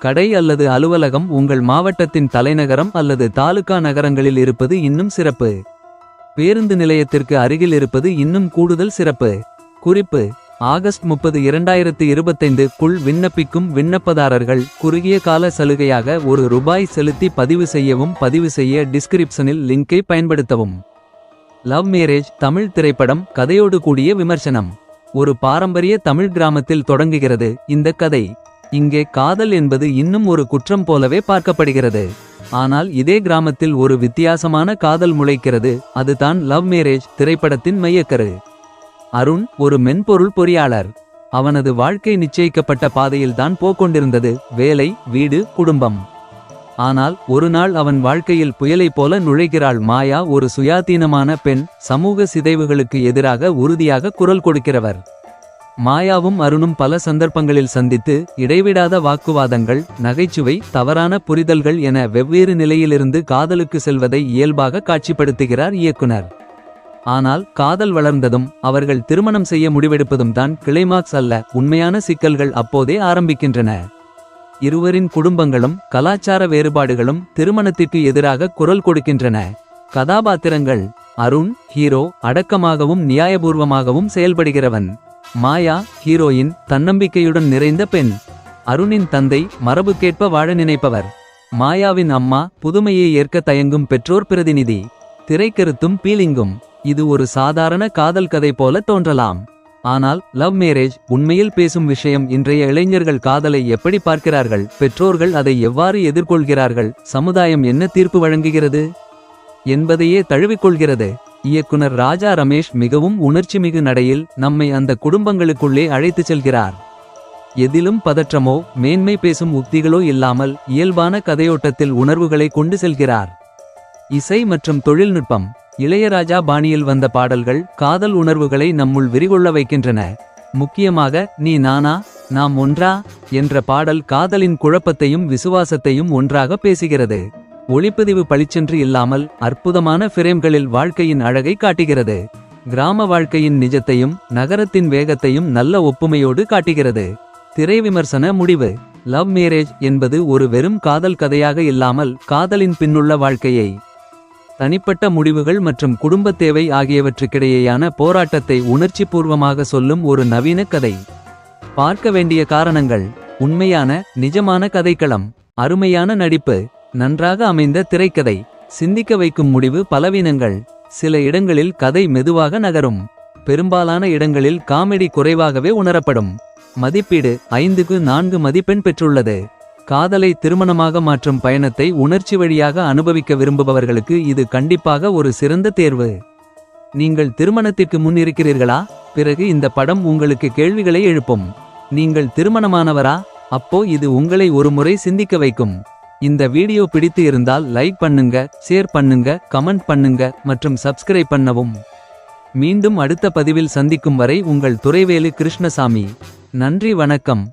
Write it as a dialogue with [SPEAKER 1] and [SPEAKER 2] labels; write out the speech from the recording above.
[SPEAKER 1] கடை அல்லது அலுவலகம் உங்கள் மாவட்டத்தின் தலைநகரம் அல்லது தாலுகா நகரங்களில் இருப்பது இன்னும் சிறப்பு. பேருந்து நிலையத்திற்கு அருகில் இருப்பது இன்னும் கூடுதல் சிறப்பு. குறிப்பு ஆகஸ்ட் முப்பது இரண்டாயிரத்து இருபத்தைந்து குள் விண்ணப்பிக்கும் விண்ணப்பதாரர்கள் குறுகிய கால சலுகையாக ஒரு ரூபாய் செலுத்தி பதிவு செய்யவும் பதிவு செய்ய டிஸ்கிரிப்ஷனில் லிங்கை பயன்படுத்தவும். லவ் மேரேஜ் தமிழ் திரைப்படம் கதையோடு கூடிய விமர்சனம். ஒரு பாரம்பரிய தமிழ் கிராமத்தில் தொடங்குகிறது இந்த கதை. இங்கே காதல் என்பது இன்னும் ஒரு குற்றம் போலவே பார்க்கப்படுகிறது. ஆனால் இதே கிராமத்தில் ஒரு வித்தியாசமான காதல் முளைக்கிறது அதுதான் லவ் மேரேஜ் திரைப்படத்தின் மையக்கரு. அருண் ஒரு மென்பொருள் பொறியாளர். அவனது வாழ்க்கை நிச்சயிக்கப்பட்ட பாதையில்தான் போக்கொண்டிருந்தது வேலை வீடு குடும்பம். ஆனால் ஒரு நாள் அவன் வாழ்க்கையில் புயலைப் போல நுழைகிறாள் மாயா ஒரு சுயாதீனமான பெண் சமூக சிதைவுகளுக்கு எதிராக உறுதியாக குரல் கொடுக்கிறவர். மாயாவும் அருணும் பல சந்தர்ப்பங்களில் சந்தித்து இடைவிடாத வாக்குவாதங்கள் நகைச்சுவை தவறான புரிதல்கள் என வெவ்வேறு நிலையிலிருந்து காதலுக்கு செல்வதை இயல்பாக காட்சிப்படுத்துகிறார் இயக்குனர். ஆனால் காதல் வளர்ந்ததும் அவர்கள் திருமணம் செய்ய முடிவெடுப்பதும் தான் கிளைமாக்ஸ் அல்ல உண்மையான சிக்கல்கள் அப்போதே ஆரம்பிக்கின்றன. இருவரின் குடும்பங்களும் கலாச்சார வேறுபாடுகளும் திருமணத்திற்கு எதிராக குரல் கொடுக்கின்றன. கதாபாத்திரங்கள் அருண் ஹீரோ அடக்கமாகவும் நியாயபூர்வமாகவும் செயல்படுகிறவன். மாயா ஹீரோயின் தன்னம்பிக்கையுடன் நிறைந்த பெண். அருணின் தந்தை மரபுக்கேற்ப வாழ நினைப்பவர். மாயாவின் அம்மா புதுமையை ஏற்க தயங்கும் பெற்றோர் பிரதிநிதி. திரைக்கருத்தும் பீலிங்கும். இது ஒரு சாதாரண காதல் கதை போல தோன்றலாம். ஆனால் லவ் மேரேஜ் உண்மையில் பேசும் விஷயம் இன்றைய இளைஞர்கள் காதலை எப்படி பார்க்கிறார்கள் பெற்றோர்கள் அதை எவ்வாறு எதிர்கொள்கிறார்கள் சமுதாயம் என்ன தீர்ப்பு வழங்குகிறது என்பதையே தழுவிக்கொள்கிறது. இயக்குனர் ராஜா ரமேஷ் மிகவும் உணர்ச்சிமிகு நடையில் நம்மை அந்த குடும்பங்களுக்குள்ளே அழைத்துச் செல்கிறார். எதிலும் பதற்றமோ மேன்மை பேசும் உக்திகளோ இல்லாமல் இயல்பான கதையோட்டத்தில் உணர்வுகளை கொண்டு செல்கிறார். இசை மற்றும் தொழில்நுட்பம் இளையராஜா பாணியில் வந்த பாடல்கள் காதல் உணர்வுகளை நம்முள் விரிகொள்ள வைக்கின்றன. முக்கியமாக நீ நானா நாம் ஒன்றா என்ற பாடல் காதலின் குழப்பத்தையும் விசுவாசத்தையும் ஒன்றாக பேசுகிறது. ஒளிப்பதிவு பளிச்சென்று இல்லாமல் அற்புதமான ஃபிரேம்களில் வாழ்க்கையின் அழகை காட்டுகிறது. கிராம வாழ்க்கையின் நிஜத்தையும் நகரத்தின் வேகத்தையும் நல்ல ஒப்புமையோடு காட்டுகிறது. திரை விமர்சன முடிவு. லவ் மேரேஜ் என்பது ஒரு வெறும் காதல் கதையாக இல்லாமல் காதலின் பின்னுள்ள வாழ்க்கையை. தனிப்பட்ட முடிவுகள் மற்றும் குடும்பத் தேவை ஆகியவற்றுக்கிடையேயான போராட்டத்தை உணர்ச்சிபூர்வமாக சொல்லும் ஒரு நவீன கதை. பார்க்க வேண்டிய காரணங்கள். உண்மையான நிஜமான கதைக்களம். அருமையான நடிப்பு. நன்றாக அமைந்த திரைக்கதை. சிந்திக்க வைக்கும் முடிவு பலவீனங்கள். சில இடங்களில் கதை மெதுவாக நகரும். பெரும்பாலான இடங்களில் காமெடி குறைவாகவே உணரப்படும். மதிப்பீடு ஐந்துக்கு நான்கு மதிப்பெண் பெற்றுள்ளது. காதலை திருமணமாக மாற்றும் பயணத்தை உணர்ச்சி வழியாக அனுபவிக்க விரும்புபவர்களுக்கு இது கண்டிப்பாக ஒரு சிறந்த தேர்வு. நீங்கள் திருமணத்திற்கு முன் இருக்கிறீர்களா? பிறகு இந்த படம் உங்களுக்கு கேள்விகளை எழுப்பும். நீங்கள் திருமணமானவரா? அப்போ இது உங்களை ஒருமுறை சிந்திக்க வைக்கும். இந்த வீடியோ பிடித்து இருந்தால் லைக் பண்ணுங்க ஷேர் பண்ணுங்க கமெண்ட் பண்ணுங்க மற்றும் சப்ஸ்கிரைப் பண்ணவும். மீண்டும் அடுத்த பதிவில் சந்திக்கும் வரை உங்கள் துறைவேலு கிருஷ்ணசாமி. நன்றி வணக்கம்.